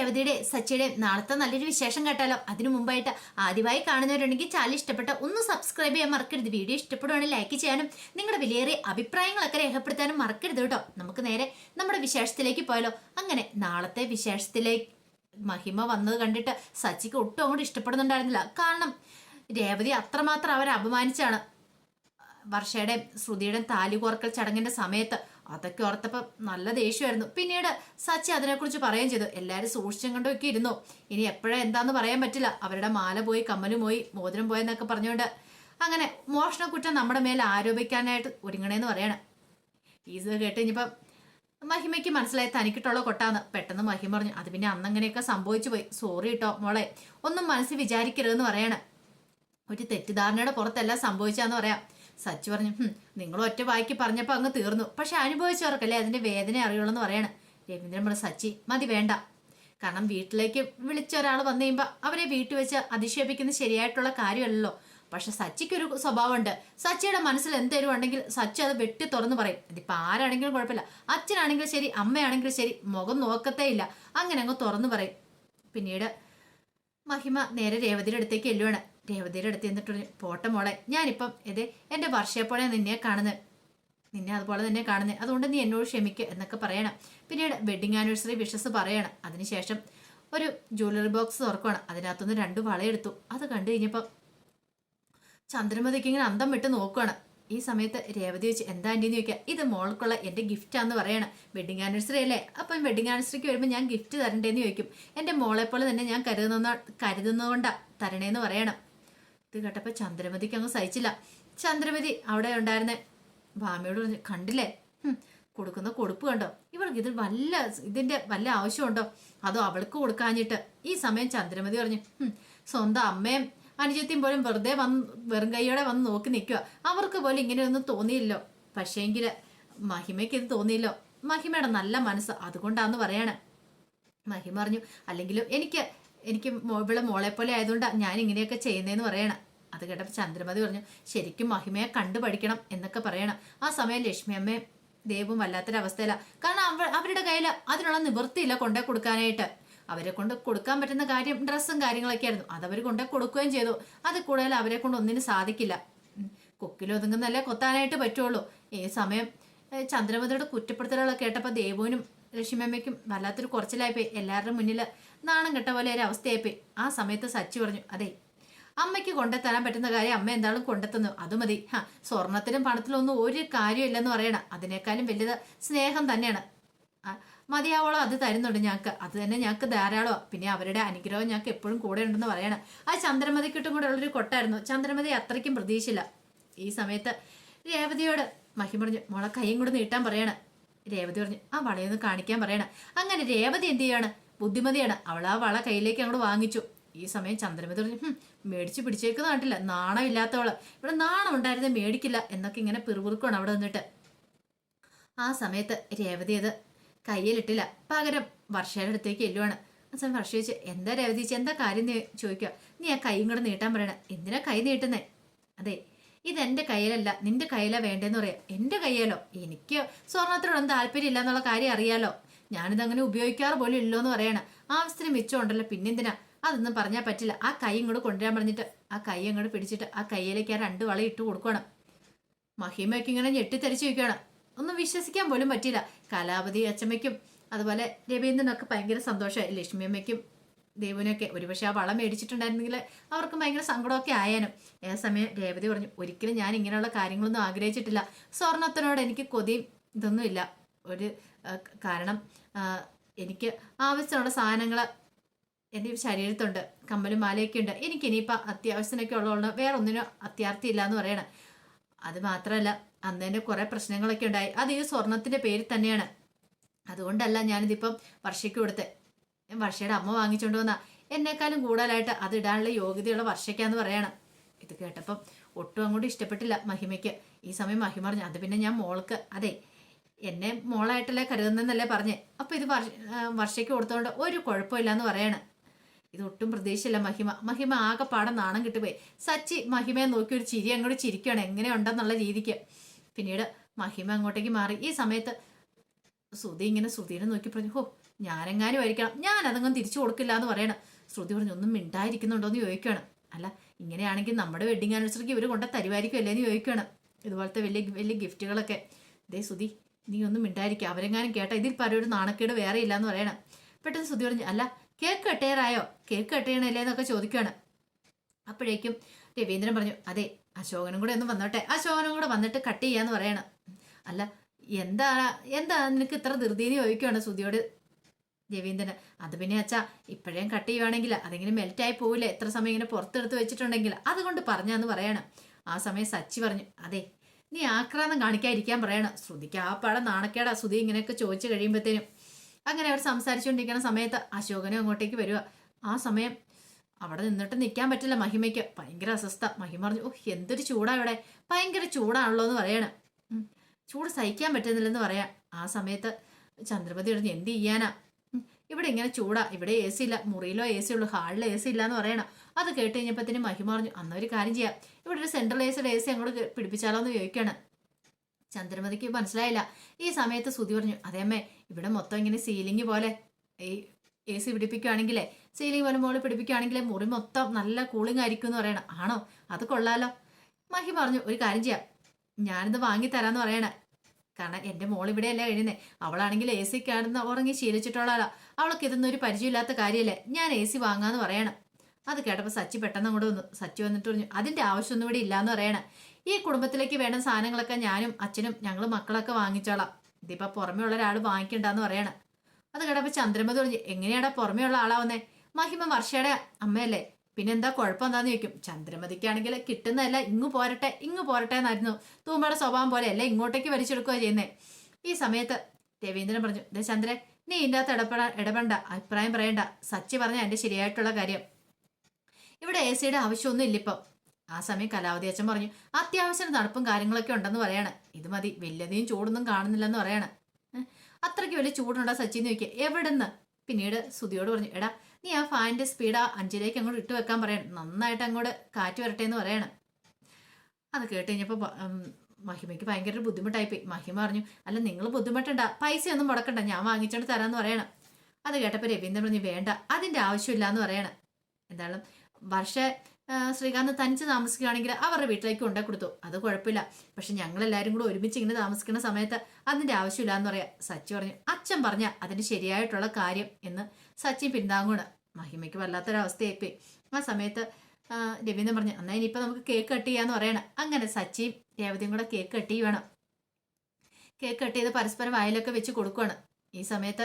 രേവതിയുടെ സച്ചിയുടെ നാളത്തെ നല്ലൊരു വിശേഷം കേട്ടാലോ? അതിനു മുമ്പായിട്ട് ആദ്യമായി കാണുന്നവരുണ്ടെങ്കിൽ ചാനൽ ഇഷ്ടപ്പെട്ട ഒന്ന് സബ്സ്ക്രൈബ് ചെയ്യാൻ മറക്കരുത്. വീഡിയോ ഇഷ്ടപ്പെടുവാണെങ്കിൽ ലൈക്ക് ചെയ്യാനും നിങ്ങളുടെ വിലയേറിയ അഭിപ്രായങ്ങളൊക്കെ രേഖപ്പെടുത്താനും മറക്കരുത് കേട്ടോ. നമുക്ക് നേരെ നമ്മുടെ വിശേഷത്തിലേക്ക് പോയാലോ? അങ്ങനെ നാളത്തെ വിശേഷത്തിലേക്ക് മഹിമ വന്നത് കണ്ടിട്ട് സച്ചിക്ക് ഒട്ടും അങ്ങോട്ട് ഇഷ്ടപ്പെടുന്നുണ്ടായിരുന്നില്ല. കാരണം രേവതി അത്രമാത്രം അവരെ അപമാനിച്ചാണ് വർഷയുടെ ശ്രുതിയുടെ താലി കോർക്കൽ ചടങ്ങിന്റെ സമയത്ത് അതൊക്കെ ഓർത്തപ്പോൾ നല്ല ദേഷ്യമായിരുന്നു. പിന്നീട് സച്ചി അതിനെക്കുറിച്ച് പറയുകയും ചെയ്തു. എല്ലാവരും സൂക്ഷിച്ചും കണ്ടൊക്കെ ഇരുന്നു. ഇനി എപ്പോഴാ എന്താന്ന് പറയാൻ പറ്റില്ല. അവരുടെ മാല പോയി കമ്മലും പോയി മോതിരം പോയെന്നൊക്കെ പറഞ്ഞുകൊണ്ട് അങ്ങനെ മോഷണ കുറ്റം നമ്മുടെ മേൽ ആരോപിക്കാനായിട്ട് ഒരുങ്ങണേന്ന് പറയണം. ഇത് കേട്ട് ഇനിയിപ്പം മഹിമയ്ക്ക് മനസ്സിലായി തനിക്കിട്ടുള്ള കൊട്ടാന്ന്. പെട്ടെന്ന് മഹിമ പറഞ്ഞു അത് പിന്നെ അന്നങ്ങനെയൊക്കെ സംഭവിച്ചു പോയി. സോറി കേട്ടോ മോളെ. ഒന്നും മനസ്സിൽ വിചാരിക്കരുതെന്ന് പറയണം. ഒരു തെറ്റിദ്ധാരണയുടെ പുറത്തെല്ലാം സംഭവിച്ചാന്ന് പറയാം. സച്ചു പറഞ്ഞു നിങ്ങൾ ഒറ്റ വായിക്ക് പറഞ്ഞപ്പോൾ അങ്ങ് തീർന്നു. പക്ഷെ അനുഭവിച്ചവർക്കല്ലേ അതിന്റെ വേദന അറിയുള്ളൂ എന്ന് പറയണം. രവീന്ദ്രൻ സച്ചി മതി വേണ്ട. കാരണം വീട്ടിലേക്ക് വിളിച്ച ഒരാൾ വന്നു കഴിയുമ്പോൾ അവരെ വീട്ടിൽ വെച്ച് അധിക്ഷേപിക്കുന്നത് ശരിയായിട്ടുള്ള കാര്യമല്ലല്ലോ. പക്ഷെ സച്ചിക്കൊരു സ്വഭാവമുണ്ട്. സച്ചിയുടെ മനസ്സിൽ എന്തെങ്കിലും ഉണ്ടെങ്കിൽ സച്ചി അത് വെട്ടി തുറന്നു പറയും. ഇതിപ്പോൾ ആരാണെങ്കിലും കുഴപ്പമില്ല. അച്ഛനാണെങ്കിലും ശരി അമ്മയാണെങ്കിലും ശരി മുഖം നോക്കത്തേ ഇല്ല. അങ്ങനെ അങ്ങ് തുറന്നു പറയും. പിന്നീട് മഹിമ നേരെ രേവതിയുടെ അടുത്തേക്ക് എല്ലുവാണ് രേവതിയുടെ അടുത്ത് എന്നിട്ട് പോട്ടെ മോളെ. ഞാനിപ്പം ഇത് എന്റെ വർഷയെപ്പോലെ നിന്നെ കാണുന്നത്. നിന്നെ അതുപോലെ തന്നെ കാണുന്നത്. അതുകൊണ്ട് നീ എന്നോട് ക്ഷമിക്കുക എന്നൊക്കെ പറയണം. പിന്നീട് വെഡിങ് ആനിവേഴ്സറി വിഷസ് പറയണം. അതിനുശേഷം ഒരു ജ്വല്ലറി ബോക്സ് തുറക്കണം അതിനകത്തുനിന്ന് രണ്ട് വളയെടുത്തു അത് കണ്ടു കഴിഞ്ഞപ്പം ചന്ദ്രമതിക്ക് ഇങ്ങനെ അന്തം വിട്ട് നോക്കുകയാണ് ഈ സമയത്ത് രേവതി വെച്ച് എന്താ ആന്റീന്ന് ചോദിക്കുക. ഇത് മോൾക്കുള്ള എന്റെ ഗിഫ്റ്റാന്ന് പറയണം. വെഡിങ് ആനിവേഴ്സറി അല്ലേ? അപ്പം വെഡിങ് ആനിവേഴ്സറിക്ക് വരുമ്പോൾ ഞാൻ ഗിഫ്റ്റ് തരണ്ടേന്ന് ചോദിക്കും. എന്റെ മോളെപ്പോലെ പോലെ തന്നെ ഞാൻ കരുതുന്ന കരുതുന്നതുകൊണ്ടാണ് തരണേന്ന് പറയണം. ഇത് കേട്ടപ്പോൾ ചന്ദ്രമതിക്ക് അങ്ങ് സഹിച്ചില്ല. ചന്ദ്രമതി അവിടെ ഉണ്ടായിരുന്നെ. ഭാമയോട് പറഞ്ഞു കണ്ടില്ലേ? കൊടുക്കുന്ന കൊടുപ്പ് കണ്ടോ? ഇവൾക്ക് ഇതിൽ വല്ല ഇതിന്റെ വല്ല ആവശ്യമുണ്ടോ? അതോ അവൾക്ക് കൊടുക്കാഞ്ഞിട്ട്? ഈ സമയം ചന്ദ്രമതി പറഞ്ഞു "ഹും, സ്വന്തം അമ്മയും അനുജത്തിയും പോലും വെറുതെ വന്ന് വെറും കൈയോടെ വന്ന് നോക്കി നിൽക്കുക അവർക്ക് പോലും ഇങ്ങനെയൊന്നും തോന്നിയില്ലോ പക്ഷേങ്കിൽ മഹിമയ്ക്ക് ഇത് തോന്നിയില്ലോ. മഹിമയുടെ നല്ല മനസ്സ് അതുകൊണ്ടാന്ന് പറയണേ. മഹിമ പറഞ്ഞു അല്ലെങ്കിലും എനിക്ക് എനിക്ക് ഇവിടെ മോളെ പോലെ ആയതുകൊണ്ടാണ് ഞാൻ ഇങ്ങനെയൊക്കെ ചെയ്യുന്നതെന്ന് പറയണം. അത് കേട്ടപ്പോൾ ചന്ദ്രമതി പറഞ്ഞു ശരിക്കും മഹിമയെ കണ്ടു പഠിക്കണം എന്നൊക്കെ പറയണം. ആ സമയം ലക്ഷ്മി അമ്മയും ദേവും വല്ലാത്തൊരവസ്ഥയിലാണ് കാരണം അവ അവരുടെ കയ്യിൽ അതിനുള്ള നിവൃത്തിയില്ല കൊണ്ടേ കൊടുക്കാനായിട്ട്. അവരെ കൊണ്ട് കൊടുക്കാൻ പറ്റുന്ന കാര്യം ഡ്രസ്സും കാര്യങ്ങളൊക്കെ ആയിരുന്നു. അതവർ കൊണ്ടേ കൊടുക്കുകയും ചെയ്തു. അത് കൂടുതൽ അവരെ കൊണ്ട് ഒന്നിനും സാധിക്കില്ല. കൊക്കിലൊതുങ്ങുന്നല്ലേ കൊത്താനായിട്ട് പറ്റുള്ളൂ. ഈ സമയം ചന്ദ്രമതിയുടെ കുറ്റപ്പെടുത്തലുകളൊക്കെ കേട്ടപ്പോൾ ദേവുവിനും ലക്ഷ്മിയമ്മയ്ക്കും വല്ലാത്തൊരു കുറച്ചിലായിപ്പോയി. എല്ലാവരുടെ മുന്നിൽ നാണം കെട്ട പോലെ ഒരു അവസ്ഥയായിപ്പോയി ആ സമയത്ത് സച്ചി പറഞ്ഞു അതെ അമ്മയ്ക്ക് കൊണ്ടെത്തരാൻ പറ്റുന്ന കാര്യം അമ്മ എന്താളും കൊണ്ടെത്തുന്നു. അത് മതി. ഹാ സ്വർണത്തിനും പണത്തിലും ഒന്നും ഒരു കാര്യമില്ലെന്ന് പറയണം. അതിനേക്കാളും വലുത് സ്നേഹം തന്നെയാണ്. മതിയാവോളം അത് തരുന്നുണ്ട് ഞങ്ങൾക്ക്. അത് തന്നെ ഞങ്ങൾക്ക് ധാരാളമാണ് പിന്നെ അവരുടെ അനുഗ്രഹം ഞങ്ങൾക്ക് എപ്പോഴും കൂടെ ഉണ്ടെന്ന് പറയണം. ആ ചന്ദ്രമതിക്കിട്ടും കൂടെ ഉള്ളൊരു കൊട്ടായിരുന്നു. ചന്ദ്രമതി അത്രയ്ക്കും പ്രതീക്ഷയില്ല. ഈ സമയത്ത് രേവതിയോട് മഹി പറഞ്ഞു മോളെ കൈയും കൂടെ നീട്ടാൻ പറയണം. രേവതി പറഞ്ഞു ആ വളയൊന്ന് കാണിക്കാൻ പറയണം. അങ്ങനെ രേവതി എന്ത് ചെയ്യാണ്? ബുദ്ധിമതിയാണ്. അവൾ ആ വള കയ്യിലേക്ക് അങ്ങോട്ട് വാങ്ങിച്ചു. ഈ സമയം ചന്ദ്രമതി പറഞ്ഞു "ഹും, മേടിച്ച് പിടിച്ചേക്ക് നാട്ടില്ല നാണം ഇല്ലാത്തവൾ ഇവിടെ നാണം ഉണ്ടായിരുന്നേ മേടിക്കില്ല എന്നൊക്കെ ഇങ്ങനെ പിറുപിറുക്കണം അവിടെ നിന്നിട്ട്. ആ സമയത്ത് രേവതി അത് കയ്യിലിട്ടില്ല പകരം വർഷയുടെ അടുത്തേക്ക് എല്ലുവാണ് ആ സമയം വർഷ ചോദിച്ചു എന്താ രേവതി എന്താ കാര്യം ചോദിക്കുക? നീ ആ കൈയും കൂടെ നീട്ടാൻ പറയണ. എന്തിനാ കൈ നീട്ടുന്നേ? അതെ ഇതെന്റെ കയ്യിലല്ല നിന്റെ കയ്യിലാ വേണ്ടെന്ന് പറയാം. എന്റെ കയ്യിലോ? എനിക്ക് സ്വർണത്തിനോടൊന്നും താല്പര്യം ഇല്ല എന്നുള്ള കാര്യം അറിയാലോ? ഞാനിതങ്ങനെ ഉപയോഗിക്കാറ് പോലും ഇല്ലോ എന്ന് പറയണം. ആവശ്യത്തിന് മിച്ചമുണ്ടല്ലോ പിന്നെന്തിനാ? അതൊന്നും പറഞ്ഞാൽ പറ്റില്ല. ആ കൈ ഇങ്ങോട്ട് കൊണ്ടുവരാൻ പറഞ്ഞിട്ട് ആ കൈ അങ്ങോട്ട് പിടിച്ചിട്ട് ആ കയ്യിലേക്ക് ആ രണ്ട് വള ഇട്ട് കൊടുക്കണം. മഹിമയ്ക്ക് ഇങ്ങനെ ഞെട്ടിത്തെറിച്ച് വയ്ക്കുകയാണ് ഒന്നും വിശ്വസിക്കാൻ പോലും പറ്റില്ല കലാപതി അച്ചമ്മയ്ക്കും അതുപോലെ രവീന്ദ്രനൊക്കെ ഭയങ്കര സന്തോഷമായി. ലക്ഷ്മി അമ്മയ്ക്കും ഒരുപക്ഷെ ആ വളം മേടിച്ചിട്ടുണ്ടായിരുന്നെങ്കിൽ അവർക്ക് ഭയങ്കര സങ്കടമൊക്കെ ആയാനും. ഏ സമയം രേവതി പറഞ്ഞു ഒരിക്കലും ഞാൻ ഇങ്ങനെയുള്ള കാര്യങ്ങളൊന്നും ആഗ്രഹിച്ചിട്ടില്ല. സ്വർണത്തിനോട് എനിക്ക് കൊതിയും ഇതൊന്നുമില്ല. ഒരു കാരണം എനിക്ക് ആവശ്യമുള്ള സാധനങ്ങൾ എന്റെ ശരീരത്തുണ്ട് കമ്മലും മാലയൊക്കെ ഉണ്ട്. എനിക്ക് ഇനിയിപ്പോൾ അത്യാവശ്യത്തിനൊക്കെ ഉള്ളതുകൊണ്ട് വേറെ ഒന്നിനും അത്യാർത്ഥിയില്ല എന്ന് പറയണം. അത് മാത്രമല്ല അന്ന് തന്നെ കുറെ പ്രശ്നങ്ങളൊക്കെ ഉണ്ടായി. അത് ഈ സ്വർണത്തിന്റെ പേരിൽ തന്നെയാണ്. അതുകൊണ്ടല്ല ഞാനിതിപ്പം വർഷയ്ക്ക് ഞാൻ വർഷയുടെ അമ്മ വാങ്ങിച്ചുകൊണ്ട് വന്ന. എന്നെക്കാളും കൂടുതലായിട്ട് അത് ഇടാനുള്ള യോഗ്യതയുള്ള വർഷയ്ക്കാന്ന് പറയണം. ഇത് കേട്ടപ്പം ഒട്ടും അങ്ങോട്ട് ഇഷ്ടപ്പെട്ടില്ല മഹിമയ്ക്ക്. ഈ സമയം മഹിമ പറഞ്ഞു അത് പിന്നെ ഞാൻ മോൾക്ക്. അതെ എന്നെ മോളായിട്ടല്ലേ കരുതുന്നതെന്നല്ലേ പറഞ്ഞേ. അപ്പൊ ഇത് വർഷ വർഷയ്ക്ക് കൊടുത്തോണ്ട് ഒരു കുഴപ്പമില്ല എന്ന് പറയണം. ഇത് ഒട്ടും പ്രതീക്ഷയില്ല. മഹിമ മഹിമ ആകെ പാടെ നാണം കിട്ടുപോയി. സച്ചി മഹിമയെ നോക്കി ഒരു ചിരി അങ്ങോട്ട് ചിരിക്കുകയാണ് എങ്ങനെയുണ്ടെന്നുള്ള രീതിക്ക്. പിന്നീട് മഹിമ അങ്ങോട്ടേക്ക് മാറി. ഈ സമയത്ത് സുധി ഇങ്ങനെ സുധീനെ നോക്കി പറഞ്ഞു ഹോ ഞാനെങ്ങാനും ആയിരിക്കണം. ഞാൻ അതങ്ങും തിരിച്ചു കൊടുക്കില്ല എന്ന് പറയണം. ശ്രുതി പറഞ്ഞു ഒന്നും മിണ്ടായിരിക്കുന്നുണ്ടോ? എന്ന് ചോദിക്കുകയാണ് അല്ല ഇങ്ങനെയാണെങ്കിൽ നമ്മുടെ വെഡിങ് ആനിവേഴ്സറിക്ക് ഇവർ കൊണ്ട തരുമായിരിക്കും അല്ലേ എന്ന് ചോദിക്കുകയാണ് ഇതുപോലത്തെ വലിയ വലിയ ഗിഫ്റ്റുകളൊക്കെ. ദേ സുധി നീ ഒന്നും മിണ്ടായിരിക്കുക അവരെങ്ങാനും കേട്ടാൽ ഇതിൽ പല ഒരു നാണക്കേട് വേറെ ഇല്ല എന്ന് പറയണം. പെട്ടെന്ന് സുധി പറഞ്ഞു അല്ല കേക്ക് കട്ടേറായോ കേക്ക് കട്ടേണല്ലേ എന്നൊക്കെ ചോദിക്കുകയാണ് അപ്പോഴേക്കും രവീന്ദ്രൻ പറഞ്ഞു അതെ അശോകനും കൂടെ ഒന്ന് വന്നോട്ടെ. അശോകനും കൂടെ വന്നിട്ട് കട്ട് ചെയ്യാന്ന് പറയണം. അല്ല എന്താ എന്താ നിനക്ക് ഇത്ര ധൃതിന്ന് ചോദിക്കുകയാണ് സുധിയോട് രവീന്ദ്രൻ അത് പിന്നെ അച്ഛാ ഇപ്പോഴേം കട്ട് ചെയ്യുവാണെങ്കിൽ അതെങ്കിലും മെൽറ്റായി പോവില്ല? എത്ര സമയം ഇങ്ങനെ പുറത്തെടുത്ത് വെച്ചിട്ടുണ്ടെങ്കിൽ. അതുകൊണ്ട് പറഞ്ഞാന്ന് പറയണം. ആ സമയം സച്ചി പറഞ്ഞു അതെ നീ ആക്രാന്തം കാണിക്കാതിരിക്കാൻ പറയണം. ശ്രുതിക്ക് ആ പാടെ നാണക്കേടാ ശ്രുതി ഇങ്ങനെയൊക്കെ ചോദിച്ചു കഴിയുമ്പോഴത്തേനും അങ്ങനെ അവർ സംസാരിച്ചുകൊണ്ടിരിക്കുന്ന സമയത്ത് അശോകനും അങ്ങോട്ടേക്ക് വരിക ആ സമയം അവിടെ നിന്നിട്ട് നിൽക്കാൻ പറ്റില്ല മഹിമയ്ക്ക്. ഭയങ്കര അസ്വസ്ഥ. മഹിമ പറഞ്ഞു ഓഹ് എന്തൊരു ചൂടാ ഇവിടെ. ഭയങ്കര ചൂടാണല്ലോ എന്ന് പറയണം. ചൂട് സഹിക്കാൻ പറ്റുന്നില്ലെന്ന് പറയാം. ആ സമയത്ത് ചന്ദ്രപതി പറഞ്ഞു എന്ത് ചെയ്യാനാ? ഇവിടെ ഇങ്ങനെ ചൂടാ. ഇവിടെ എ സി ഇല്ല. മുറിയിലോ എ സി ഉള്ളൂ. ഹാളിൽ എ സി ഇല്ല എന്ന് പറയണം. അത് കേട്ട് കഴിഞ്ഞപ്പോഴത്തേനും മഹിമ പറഞ്ഞു അന്നൊരു കാര്യം ചെയ്യാം. ഇവിടെ ഒരു സെൻട്രൽ എ സിയുടെ എ സി അങ്ങോട്ട് പിടിപ്പിച്ചാലോ എന്ന് ചോദിക്കുകയാണ്. ചന്ദ്രമതിക്ക് മനസ്സിലായില്ല. ഈ സമയത്ത് സുതി പറഞ്ഞു അതേമ്മേ ഇവിടെ മൊത്തം ഇങ്ങനെ സീലിംഗ് പോലെ ഈ എ സി പിടിപ്പിക്കുകയാണെങ്കിലേ സീലിംഗ് പോലെ മുകളിൽ പിടിപ്പിക്കുകയാണെങ്കിൽ മുറി മൊത്തം നല്ല കൂളിംഗ് ആയിരിക്കും എന്ന് പറയണം. ആണോ? അത് കൊള്ളാലോ. മഹി പറഞ്ഞു ഒരു കാര്യം ചെയ്യാം. ഞാനിത് വാങ്ങി തരാന്ന് പറയണേ. കാരണം എന്റെ മോൾ ഇവിടെയല്ല കഴിയുന്നത് അവളാണെങ്കിൽ എ സി കിടന്ന് ഉറങ്ങി ശീലിച്ചിട്ടുള്ളതാ അവൾക്ക് ഇതൊന്നും ഒരു പരിചയമില്ലാത്ത കാര്യമല്ലേ. ഞാൻ എ സി വാങ്ങാന്ന് പറയണം. അത് കേട്ടപ്പോൾ സച്ചി പെട്ടെന്ന് അങ്ങോട്ട് വന്നു സച്ചി വന്നിട്ട് പറഞ്ഞു അതിന്റെ ആവശ്യമൊന്നും ഇവിടെ ഇല്ലയെന്ന് പറയണേ. ഈ കുടുംബത്തിലേക്ക് വേണ്ട സാധനങ്ങളൊക്കെ ഞാനും അച്ഛനും ഞങ്ങൾ മക്കളൊക്കെ വാങ്ങിച്ചോളാം. ഇതിപ്പോൾ പുറമേ ഉള്ള ഒരാൾ വാങ്ങിക്കണ്ടെന്ന് പറയണേ. അത് കേട്ടപ്പോൾ ചന്ദ്രമതി പറഞ്ഞു എങ്ങനെയാടാ പുറമേ ഉള്ള ആളാവുന്നേ? മഹിമ വർഷയുടെ അമ്മയല്ലേ? പിന്നെ എന്താ കുഴപ്പം എന്താന്ന് ചോദിക്കും. ചന്ദ്രമതിക്കാണെങ്കിൽ കിട്ടുന്നതല്ല ഇങ്ങു പോരട്ടെ ഇങ്ങ് പോരട്ടെ എന്നായിരുന്നു. തൂമ്മയുടെ സ്വഭാവം പോലെ അല്ലേ ഇങ്ങോട്ടേക്ക് വലിച്ചെടുക്കുക ചെയ്യുന്നേ. ഈ സമയത്ത് രവീന്ദ്രൻ പറഞ്ഞു ദേ ചന്ദ്രൻ നീ ഇതിന്റെ അകത്ത് ഇടപെടാ ഇടപെടണ്ട അഭിപ്രായം പറയണ്ട. സച്ചി പറഞ്ഞ എന്റെ ശരിയായിട്ടുള്ള കാര്യം. ഇവിടെ എ സിയുടെ ആവശ്യമൊന്നും ഇല്ലിപ്പം ആ സമയം കലാവതി അച്ഛൻ പറഞ്ഞു അത്യാവശ്യം തണുപ്പും കാര്യങ്ങളൊക്കെ ഉണ്ടെന്ന് പറയാണ്. ഇത് മതി വലിയധികം ചൂടൊന്നും കാണുന്നില്ലെന്ന് പറയാണ്. അത്രയ്ക്ക് വലിയ ചൂടുണ്ടോ സച്ചിന്ന് ചോദിക്കുക. എവിടുന്ന്? പിന്നീട് സുധിയോട് പറഞ്ഞു എടാ നീ ആ ഫാനിന്റെ സ്പീഡ് ആ അഞ്ചിലേക്ക് അങ്ങോട്ട് ഇട്ട് വെക്കാൻ പറയണം. നന്നായിട്ട് അങ്ങോട്ട് കാറ്റ് വരട്ടെ എന്ന് പറയണം. അത് കേട്ട് കഴിഞ്ഞപ്പോൾ മഹിമയ്ക്ക് ഭയങ്കര ബുദ്ധിമുട്ടായിപ്പോയി. മഹിമ പറഞ്ഞു അല്ല നിങ്ങൾ ബുദ്ധിമുട്ടണ്ട പൈസ ഒന്നും മുടക്കണ്ട ഞാൻ വാങ്ങിച്ചോണ്ട് തരാമെന്ന് പറയണം. അത് കേട്ടപ്പോൾ രവീന്ദ്രൻ പറഞ്ഞു വേണ്ട അതിന്റെ ആവശ്യമില്ല എന്ന് പറയണം. എന്തായാലും വർഷ ശ്രീകാന്ത് തനിച്ച് താമസിക്കുകയാണെങ്കിൽ അവരുടെ വീട്ടിലേക്ക് കൊണ്ടേ കൊടുത്തു. അത് കുഴപ്പമില്ല. പക്ഷെ ഞങ്ങളെല്ലാവരും കൂടെ ഒരുമിച്ച് ഇങ്ങനെ താമസിക്കുന്ന സമയത്ത് അതിന്റെ ആവശ്യമില്ല എന്ന് പറയാം. സച്ചി പറഞ്ഞു അച്ഛൻ പറഞ്ഞ അതിന് ശരിയായിട്ടുള്ള കാര്യം എന്ന് സച്ചി പിന്താങ്ങുകയാണ് മഹിമയ്ക്ക് വല്ലാത്തൊരവസ്ഥയായിപ്പോയി. ആ സമയത്ത് രവീന്ദ്രൻ പറഞ്ഞു എന്നാൽ ഇനിയിപ്പോൾ നമുക്ക് കേക്ക് കട്ട് ചെയ്യാന്ന് പറയണം. അങ്ങനെ സച്ചിയും രേവതിയും കൂടെ കേക്ക് കട്ട് ചെയ്യണം കേക്ക് കട്ട് ചെയ്ത് പരസ്പരം വായിലൊക്കെ വെച്ച് കൊടുക്കുവാണ്. ഈ സമയത്ത്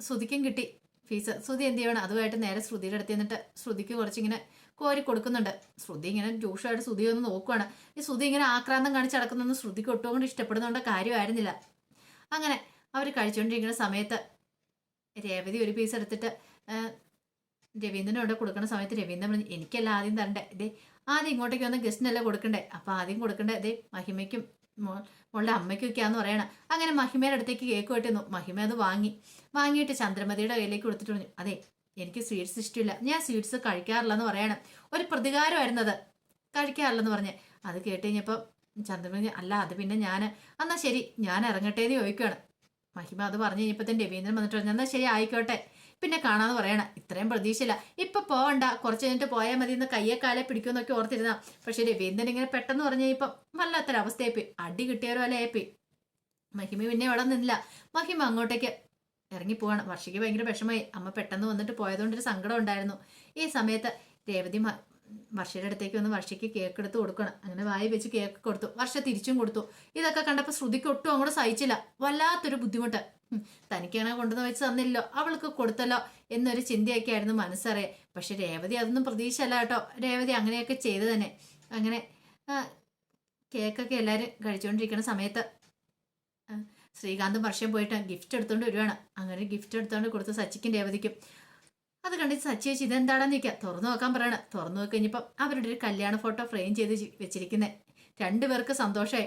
സുതിക്കും കിട്ടി. ഫീസ് ശ്രുതി എന്ത് ചെയ്യണം? അതുമായിട്ട് നേരെ ശ്രുതിയുടെ അടുത്ത് നിന്നിട്ട് ശ്രുതിക്ക് കുറച്ചിങ്ങനെ കോരി കൊടുക്കുന്നുണ്ട്. ശ്രുതി ഇങ്ങനെ രൂക്ഷമായിട്ട് ശ്രുതി ഒന്ന് നോക്കുവാണ്. ഈ ശ്രുതി ഇങ്ങനെ ആക്രാന്തം കാണിച്ച് നടക്കുന്നൊന്നും ശ്രുതിക്ക് ഒട്ടും കൊണ്ട് ഇഷ്ടപ്പെടുന്നതുകൊണ്ട് കാര്യമായിരുന്നില്ല. അങ്ങനെ അവർ കഴിച്ചുകൊണ്ടിരിക്കുന്ന സമയത്ത് രേവതി ഒരു പീസ് എടുത്തിട്ട് രവീന്ദ്രനോട് രവീന്ദ്രന് കൊടുക്കുന്ന സമയത്ത് രവീന്ദ്രൻ പറഞ്ഞു എനിക്കല്ല ആദ്യം തരണ്ടേ? ഇതേ ആദ്യം ഇങ്ങോട്ടേക്ക് വന്ന് ഗസ്റ്റിനല്ല കൊടുക്കണ്ടേ? അപ്പം ആദ്യം കൊടുക്കണ്ടേ? ഇതേ മഹിമയ്ക്കും മോ- മോളുടെ അമ്മയ്ക്കൊക്കെയാന്ന് പറയണം. അങ്ങനെ മഹിമയുടെ അടുത്തേക്ക് കേക്ക് വെട്ടുന്നു. മഹിമ അത് വാങ്ങി. വാങ്ങിയിട്ട് ചന്ദ്രമതിയുടെ കയ്യിലേക്ക് കൊടുത്തിട്ട് പറഞ്ഞു അതെ എനിക്ക് സ്വീറ്റ്സ് ഇഷ്ടമില്ല ഞാൻ സ്വീറ്റ്സ് കഴിക്കാറില്ലെന്ന് പറയണം. ഒരു പ്രതികാരമായിരുന്നത് കഴിക്കാറില്ലെന്ന് പറഞ്ഞ്. അത് കേട്ട് ചന്ദ്രമതി അല്ല അത് പിന്നെ ഞാൻ എന്നാൽ ശരി ഞാൻ ഇറങ്ങട്ടെ എന്ന് ചോദിക്കുകയാണ് മഹിമ അത് പറഞ്ഞു കഴിഞ്ഞപ്പോൾ തന്നെ രവീന്ദ്രൻ വന്നിട്ട് പറഞ്ഞു എന്നാൽ ശരി ആയിക്കോട്ടെ. പിന്നെ കാണാന്ന് പറയണ. ഇത്രയും പ്രതീക്ഷയില്ല. ഇപ്പൊ പോവണ്ട. കുറച്ച് കഴിഞ്ഞിട്ട് പോയാൽ മതി എന്ന് കയ്യെ കാലെ പിടിക്കുമെന്നൊക്കെ ഓർത്തിരുന്ന. പക്ഷെ രവീന്ദ്രൻ ഇങ്ങനെ പെട്ടെന്ന് പറഞ്ഞു കഴിഞ്ഞപ്പം വല്ലാത്തൊരവസ്ഥയായിപ്പോയി. അടി കിട്ടിയവരോ അല്ലേ ആയിപ്പോയി. മഹിമ പിന്നെ അവിടെ നിന്നില്ല. മഹിമ അങ്ങോട്ടേക്ക് ഇറങ്ങി പോവാണ്. വർഷയ്ക്ക് ഭയങ്കര വിഷമായി അമ്മ പെട്ടെന്ന് വന്നിട്ട് പോയതുകൊണ്ട് ഒരു സങ്കടം ഉണ്ടായിരുന്നു. ഈ സമയത്ത് രേവതി വർഷയുടെ അടുത്തേക്ക് വന്ന് വർഷയ്ക്ക് കേക്ക് എടുത്ത് കൊടുക്കണം. അങ്ങനെ വായി വെച്ച് കേക്ക് കൊടുത്തു. വർഷ തിരിച്ചും കൊടുത്തു. ഇതൊക്കെ കണ്ടപ്പോൾ ശ്രുതിക്ക് ഒട്ടും അങ്ങോട്ട് സഹിച്ചില്ല. വല്ലാത്തൊരു ബുദ്ധിമുട്ട്. ഉം, തനിക്കങ്ങനെ കൊണ്ടുവന്ന് വെച്ച് തന്നില്ലോ? അവൾക്ക് കൊടുത്തല്ലോ എന്നൊരു ചിന്തയൊക്കെ ആയിരുന്നു പക്ഷെ രേവതി അതൊന്നും പ്രതീക്ഷയല്ല കേട്ടോ. രേവതി അങ്ങനെയൊക്കെ ചെയ്തു തന്നെ. അങ്ങനെ കേക്കൊക്കെ എല്ലാവരും കഴിച്ചുകൊണ്ടിരിക്കുന്ന സമയത്ത് ശ്രീകാന്ത് വർഷം പോയിട്ട് ഗിഫ്റ്റ് എടുത്തുകൊണ്ട് വരുവാണ്. അങ്ങനെ ഗിഫ്റ്റ് എടുത്തുകൊണ്ട് കൊടുത്ത് സച്ചിക്കും രേവതിക്കും. അത് കണ്ടിട്ട് സച്ചി ചേച്ചി ഇതെന്താണെന്ന് നിൽക്കുക തുറന്നു നോക്കാൻ പറയണ. തുറന്നു നോക്കി കഴിഞ്ഞപ്പം അവരുടെ ഒരു കല്യാണ ഫോട്ടോ ഫ്രെയിം ചെയ്ത് വെച്ചിരിക്കുന്നത് രണ്ടുപേർക്ക് സന്തോഷമായി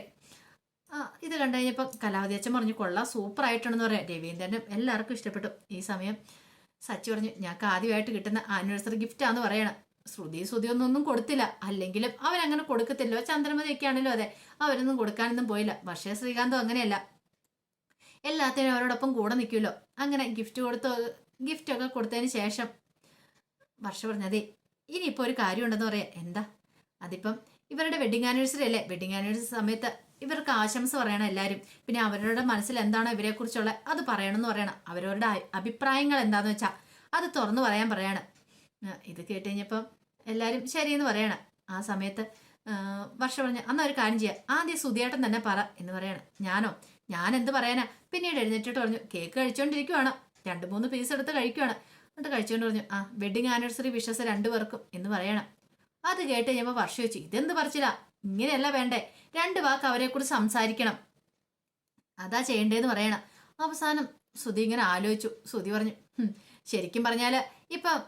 ഇത് കണ്ടു കഴിഞ്ഞപ്പോൾ കലാവതി അച്ഛൻ പറഞ്ഞു കൊള്ളാം സൂപ്പർ ആയിട്ടുണ്ടെന്ന് പറയാം. രവീന്ദ്രനും എല്ലാവർക്കും ഇഷ്ടപ്പെട്ടു. ഈ സമയം സച്ചി പറഞ്ഞു ഞങ്ങൾക്ക് ആദ്യമായിട്ട് കിട്ടുന്ന ആനിവേഴ്സറി ഗിഫ്റ്റ് ആണെന്ന് പറയണം. ശ്രുതി ശ്രുതി ഒന്നും കൊടുത്തില്ല. അല്ലെങ്കിലും അവരങ്ങനെ കൊടുക്കത്തില്ലോ. ചന്ദ്രമതിയൊക്കെ ആണല്ലോ അതെ. അവരൊന്നും കൊടുക്കാനൊന്നും പോയില്ല. പക്ഷേ ശ്രീകാന്തും അങ്ങനെയല്ല. എല്ലാത്തിനും അവരോടൊപ്പം കൂടെ നിൽക്കുമല്ലോ. അങ്ങനെ ഗിഫ്റ്റ് കൊടുത്ത് ഗിഫ്റ്റൊക്കെ കൊടുത്തതിന് ശേഷം വർഷ പറഞ്ഞതേ ഇനിയിപ്പോൾ ഒരു കാര്യമുണ്ടെന്ന് പറയാം. എന്താ? അതിപ്പം ഇവരുടെ വെഡിങ് ആനിവേഴ്സറി അല്ലേ? വെഡിങ് ആനിവേഴ്സറി സമയത്ത് ഇവർക്ക് ആശംസ പറയണം എല്ലാവരും. പിന്നെ അവരുടെ മനസ്സിൽ എന്താണോ ഇവരെക്കുറിച്ചുള്ള? അത് പറയണമെന്ന് പറയണം. അവരവരുടെ അഭിപ്രായങ്ങൾ എന്താന്ന് വെച്ചാൽ അത് തുറന്നു പറയാൻ പറയണം. ഇത് കേട്ട് കഴിഞ്ഞപ്പം എല്ലാവരും ശരിയെന്ന് പറയണം. ആ സമയത്ത് വർഷം പറഞ്ഞ അന്ന് ഒരു കാര്യം ചെയ്യാം. ആദ്യം സുധിയേട്ടൻ തന്നെ പറ എന്ന് പറയണം. ഞാനോ? ഞാൻ എന്ത് പറയാനാ? പിന്നീട് എഴുന്നേറ്റിട്ട് പറഞ്ഞു കേക്ക് കഴിച്ചുകൊണ്ടിരിക്കുവാണ് രണ്ട് മൂന്ന് പീസ് എടുത്ത് കഴിക്കുവാണ്. എന്നിട്ട് കഴിച്ചുകൊണ്ട് പറഞ്ഞു ആ വെഡിങ് ആനിവേഴ്സറി വിഷസ് രണ്ടുപേർക്കും എന്ന് പറയണം. അത് കേട്ട് കഴിഞ്ഞപ്പോൾ വർഷം വെച്ചു ഇതെന്ത് പറിച്ചില്ല ഇങ്ങനെയല്ല വേണ്ടേ. രണ്ട് വാക്ക് അവരെ കുറിച്ച് സംസാരിക്കണം. അതാ ചെയ്യേണ്ടതെന്ന് പറയണം. അവസാനം സുധി ഇങ്ങനെ ആലോചിച്ചു. സുധി പറഞ്ഞു ശരിക്കും പറഞ്ഞാൽ ഇപ്പം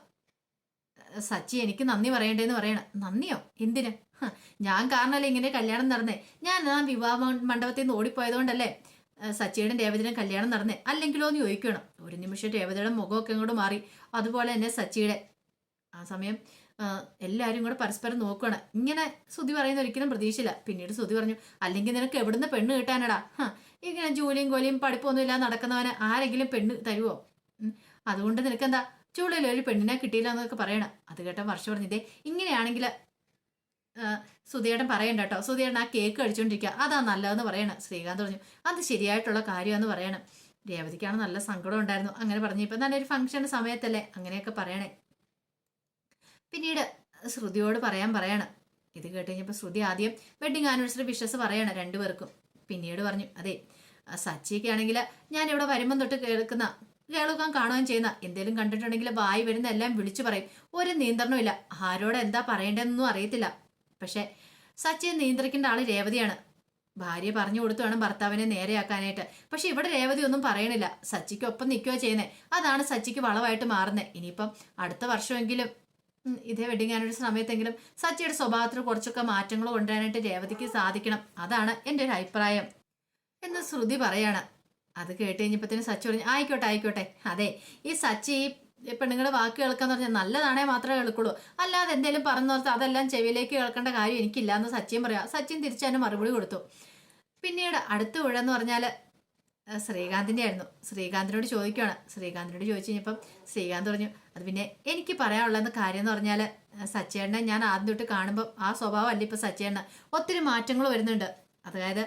സച്ചി എനിക്ക് നന്ദി പറയണ്ടേന്ന് പറയണം. നന്ദിയോ? എന്തിന്? ഞാൻ കാരണമല്ലേ ഇങ്ങനെ കല്യാണം നടന്നേ? ഞാൻ ആ വിവാഹ മണ്ഡപത്തിൽ നിന്ന് ഓടിപ്പോയതുകൊണ്ടല്ലേ സച്ചിയുടെ രേവതിയുടെ കല്യാണം നടന്നേ? അല്ലെങ്കിലോ എന്ന് ചോദിക്കണം. ഒരു നിമിഷം രേവതിയുടെ മുഖമൊക്കെ ഇങ്ങോട്ട് മാറി. അതുപോലെ തന്നെ സച്ചിയുടെ. ആ സമയം എല്ലാവരും കൂടെ പരസ്പരം നോക്കുകയാണ് ഇങ്ങനെ സുതി പറയുന്ന ഒരിക്കലും പ്രതീക്ഷയില്ല. പിന്നീട് സുതി പറഞ്ഞു അല്ലെങ്കിൽ നിനക്ക് എവിടുന്ന് പെണ്ണ് കിട്ടാനടാ? ഇങ്ങനെ ജോലിയും കോലിയും പഠിപ്പൊന്നും ഇല്ലാതെ നടക്കുന്നവന് ആരെങ്കിലും പെണ്ണ് തരുവോ? അതുകൊണ്ട് നിനക്ക് എന്താ ചൂളയിൽ ഒരു പെണ്ണിനെ കിട്ടിയില്ല എന്നൊക്കെ പറയണം. അത് കേട്ട വർഷം പറഞ്ഞിതേ ഇങ്ങനെയാണെങ്കിൽ സുധിയേട്ടൻ പറയണ്ട കേട്ടോ. സുധിയേട്ടൻ ആ കേക്ക് കഴിച്ചുകൊണ്ടിരിക്കുക അതാ നല്ലതെന്ന് പറയണം. ശ്രീകാന്ത് പറഞ്ഞു അത് ശരിയായിട്ടുള്ള കാര്യമാണെന്ന് പറയണം. രേവതിക്കാണ് നല്ല സങ്കടം ഉണ്ടായിരുന്നു. അങ്ങനെ പറഞ്ഞു ഇപ്പം നല്ലൊരു ഫംഗ്ഷന്റെ സമയത്തല്ലേ? അങ്ങനെയൊക്കെ പറയണേ. പിന്നീട് ശ്രുതിയോട് പറയാൻ പറയണം. ഇത് കേട്ട് കഴിഞ്ഞപ്പോൾ ശ്രുതി ആദ്യം വെഡിങ് ആനിവേഴ്സറി വിഷസ് പറയണം രണ്ടുപേർക്കും. പിന്നീട് പറഞ്ഞു അതെ സച്ചിയൊക്കെ ആണെങ്കിൽ ഞാൻ ഇവിടെ വരുമ്പം തൊട്ട് കേൾക്കുന്ന കേൾക്കാൻ കാണുകയും ചെയ്യുന്ന എന്തെങ്കിലും കണ്ടിട്ടുണ്ടെങ്കിൽ വായി വരുന്ന എല്ലാം വിളിച്ചു പറയും. ഒരു നിയന്ത്രണമില്ല ആരോട് എന്താ പറയേണ്ടതെന്നൊന്നും അറിയത്തില്ല. പക്ഷേ സച്ചിയെ നിയന്ത്രിക്കേണ്ട ആൾ രേവതിയാണ്. ഭാര്യ പറഞ്ഞു കൊടുത്തു വേണം ഭർത്താവിനെ നേരെയാക്കാനായിട്ട്. പക്ഷെ ഇവിടെ രേവതി ഒന്നും പറയണില്ല. സച്ചിക്കൊപ്പം നിൽക്കുകയോ ചെയ്യുന്നത് അതാണ് സച്ചിക്ക് വളമായിട്ട് മാറുന്നത് ഇനിയിപ്പം അടുത്ത വർഷമെങ്കിലും ഇതേ വെഡിങ് ആനിവേഴ്സറി സമയത്തെങ്കിലും സച്ചിയുടെ സ്വഭാവത്തിൽ കുറച്ചൊക്കെ മാറ്റങ്ങൾ കൊണ്ടുവരാനായിട്ട് രേവതിക്ക് സാധിക്കണം. അതാണ് എന്റെ ഒരു അഭിപ്രായം. എന്ന് ശ്രുതി പറയാണ്. അത് കേട്ട് കഴിഞ്ഞപ്പോഴത്തേനും സച്ചി പറഞ്ഞു ആയിക്കോട്ടെ ആയിക്കോട്ടെ. അതെ ഈ സച്ചി പെണ്ണുങ്ങളുടെ വാക്ക് കേൾക്കാന്ന് പറഞ്ഞാൽ നല്ലതാണേ മാത്രമേ കേൾക്കുള്ളൂ. അല്ലാതെ എന്തെങ്കിലും പറഞ്ഞോർത്ത് അതെല്ലാം ചെവിയിലേക്ക് കേൾക്കേണ്ട കാര്യം എനിക്കില്ല എന്ന് സച്ചിൻ പറയാം. സച്ചിൻ തിരിച്ചതിന് മറുപടി കൊടുത്തു. പിന്നീട് അടുത്ത ഊഴെന്ന് പറഞ്ഞാൽ ശ്രീകാന്തിന്റെ ആയിരുന്നു ശ്രീകാന്തിനോട് ചോദിക്കുകയാണ് ശ്രീകാന്തിനോട് ചോദിച്ചു കഴിഞ്ഞപ്പം ശ്രീകാന്ത് പറഞ്ഞു അത് പിന്നെ എനിക്ക് പറയാനുള്ളതെന്ന് കാര്യം എന്ന് പറഞ്ഞാൽ സച്ചേണ്ണനെ ഞാൻ ആദ്യം തൊട്ട് കാണുമ്പോൾ ആ സ്വഭാവം അല്ല ഇപ്പം സച്ചേണ്ണ ഒത്തിരി മാറ്റങ്ങൾ വരുന്നുണ്ട്. അതായത്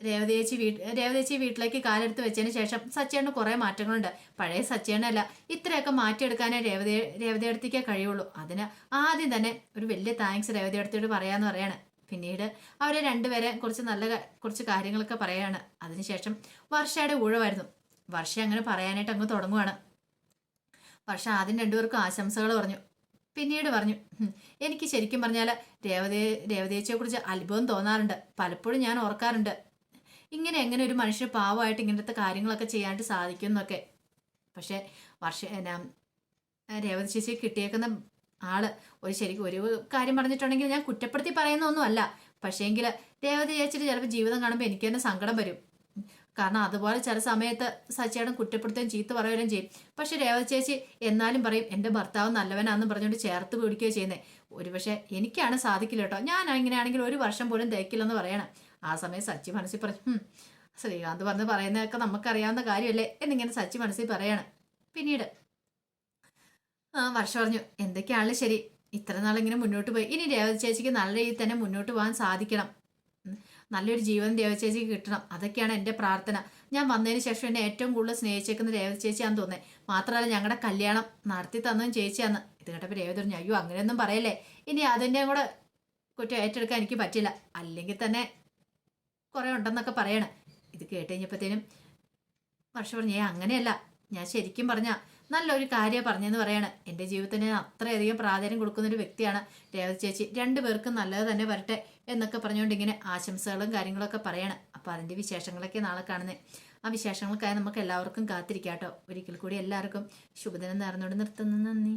രേവതി ചേച്ചി വീട്ട് രേവതി ചേച്ചി വീട്ടിലേക്ക് കാലെടുത്ത് വെച്ചതിന് ശേഷം സച്ചേണ്ണ കുറേ മാറ്റങ്ങളുണ്ട്. പഴയ സച്ചേണ്ണല്ല ഇത്രയൊക്കെ മാറ്റിയെടുക്കാനേ രേവതി രേവതയെടുത്തേക്കേ കഴിയുള്ളൂ. അതിന് ആദ്യം തന്നെ ഒരു വലിയ താങ്ക്സ് രേവതയെടുത്തോട് പറയാമെന്ന് പറയാണ്. പിന്നീട് അവരെ രണ്ടുപേരെ കുറച്ച് നല്ല കുറച്ച് കാര്യങ്ങളൊക്കെ പറയാണ്. അതിനുശേഷം വർഷയുടെ ഊഴമായിരുന്നു. വർഷ അങ്ങനെ പറയാനായിട്ട് അങ്ങ് തുടങ്ങുവാണ്. വർഷ ആദ്യം രണ്ടുപേർക്കും ആശംസകൾ പറഞ്ഞു. പിന്നീട് പറഞ്ഞു എനിക്ക് ശരിക്കും പറഞ്ഞാൽ രേവതി കുറിച്ച് അത്ഭുതം തോന്നാറുണ്ട്. പലപ്പോഴും ഞാൻ ഓർക്കാറുണ്ട്. ഇങ്ങനെ എങ്ങനെ ഒരു മനുഷ്യന് പാവമായിട്ട് ഇങ്ങനത്തെ കാര്യങ്ങളൊക്കെ ചെയ്യാനായിട്ട് സാധിക്കും എന്നൊക്കെ. പക്ഷേ വർഷ രേവതി ചേച്ചി കിട്ടിയേക്കുന്ന ആൾ ഒരു ശരിക്കും ഒരു കാര്യം പറഞ്ഞിട്ടുണ്ടെങ്കിൽ ഞാൻ കുറ്റപ്പെടുത്തി പറയുന്നൊന്നുമല്ല. പക്ഷേങ്കിൽ രേവതി ചേച്ചിയുടെ ചിലപ്പോൾ ജീവിതം കാണുമ്പോൾ എനിക്ക് തന്നെ സങ്കടം വരും. കാരണം അതുപോലെ ചില സമയത്ത് സച്ചിയാടം കുറ്റപ്പെടുത്തുകയും ചീത്ത പറയുകയും ചെയ്യും. പക്ഷെ രേവതി ചേച്ചി എന്നാലും പറയും എന്റെ ഭർത്താവ് നല്ലവനാണെന്ന് പറഞ്ഞുകൊണ്ട് ചേർത്ത് പിടിക്കുകയോ ചെയ്യുന്നത് ഒരുപക്ഷെ എനിക്കാണ് സാധിക്കില്ല കേട്ടോ. ഞാൻ ഇങ്ങനെയാണെങ്കിൽ ഒരു വർഷം പോലും തേക്കില്ലെന്ന് പറയണം. ആ സമയം സച്ചി മനസ്സിൽ പറഞ്ഞു "ഹും, ശ്രീകാന്ത് പറഞ്ഞ് പറയുന്നതൊക്കെ നമുക്കറിയാവുന്ന കാര്യമല്ലേ? എന്നിങ്ങനെ സച്ചി മനസ്സിൽ പറയണം. പിന്നീട് വർഷം പറഞ്ഞു. എന്തൊക്കെയാണല്ലോ ശരി? ഇത്ര നാളിങ്ങനെ മുന്നോട്ട് പോയി. ഇനി രേവതി ചേച്ചിക്ക് നല്ല രീതിയിൽ തന്നെ മുന്നോട്ട് പോകാൻ സാധിക്കണം. നല്ലൊരു ജീവൻ രേവതി ചേച്ചിക്ക് കിട്ടണം. അതൊക്കെയാണ് എന്റെ പ്രാർത്ഥന. ഞാൻ വന്നതിന് ശേഷം എന്നെ ഏറ്റവും കൂടുതൽ സ്നേഹിച്ചേക്കുന്ന രേവതി ചേച്ചിയാന്ന് തോന്നേ മാത്രമല്ല ഞങ്ങളുടെ കല്യാണം നടത്തി തന്നതും ചേച്ചിയാന്ന്. ഇത് കേട്ടപ്പോൾ രേവതി പറഞ്ഞു അയ്യോ അങ്ങനെയൊന്നും പറയല്ലേ. ഇനി അതിന്റെയും കൂടെ കുറ്റം ഏറ്റെടുക്കാൻ എനിക്ക് പറ്റില്ല. അല്ലെങ്കിൽ തന്നെ കുറേ ഉണ്ടെന്നൊക്കെ പറയണം. ഇത് കേട്ട് കഴിഞ്ഞപ്പോഴത്തേനും വർഷം പറഞ്ഞു ഏ അങ്ങനെയല്ല. ഞാൻ ശരിക്കും പറഞ്ഞ നല്ലൊരു കാര്യം പറഞ്ഞെന്ന് പറയാണ്. എന്റെ ജീവിതത്തിന് അത്രയധികം പ്രാധാന്യം കൊടുക്കുന്ന ഒരു വ്യക്തിയാണ് രേവതി ചേച്ചി. രണ്ടുപേർക്കും നല്ലത് തന്നെ വരട്ടെ എന്നൊക്കെ പറഞ്ഞുകൊണ്ട് ഇങ്ങനെ ആശംസകളും കാര്യങ്ങളൊക്കെ പറയാണ്. അപ്പോൾ അതിന്റെ വിശേഷങ്ങളൊക്കെ നാളെ കാണുന്നത് ആ വിശേഷങ്ങൾക്കായി നമുക്ക് എല്ലാവർക്കും കാത്തിരിക്കാം കേട്ടോ ഒരിക്കൽ കൂടി എല്ലാവർക്കും ശുഭദിനം നേർന്നുകൊണ്ട് നിർത്തുന്നു. നന്ദി.